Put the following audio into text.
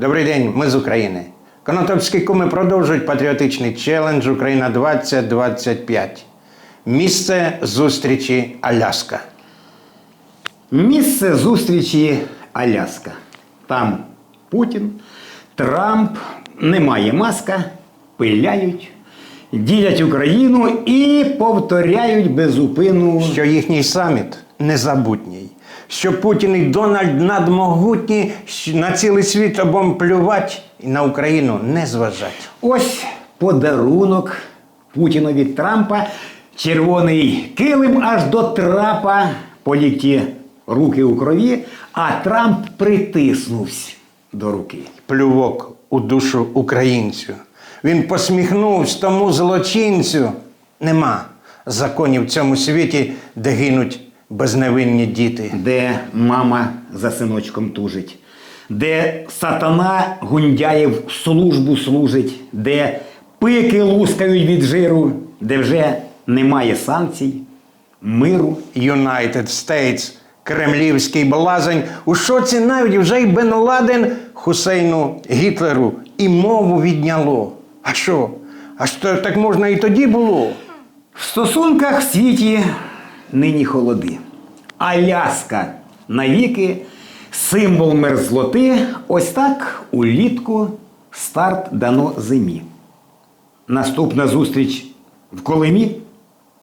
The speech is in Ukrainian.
Добрий день, ми з України. Конотопські куми продовжують патріотичний челендж Україна 2025. Місце зустрічі Аляска. Місце зустрічі Аляска. Там Путін, Трамп, немає маска, пиляють, ділять Україну і повторяють безупину. Що їхній саміт незабутній. Що Путін і Дональд надмогутні, на цілий світ обом плювать і на Україну не зважать. Ось подарунок Путінові Трампа. Червоний килим аж до трапа по лікті руки у крові, а Трамп притиснувся до руки. Плювок у душу українцю. Він посміхнувся тому злочинцю. Нема законів в цьому світі, де гинуть безневинні діти. де мама за синочком тужить, де сатана Гундяєв службу служить, де пики лускають від жиру, де вже немає санкцій, миру. United States, кремлівський блазень, у шоці навіть вже й Бен Ладен Хусейну Гітлеру і мову відняло. А що? А що так можна і тоді було? В стосунках в світі нині холоди. Аляска навіки, символ мерзлоти. Ось так улітку старт дано зимі. Наступна зустріч в Колимі.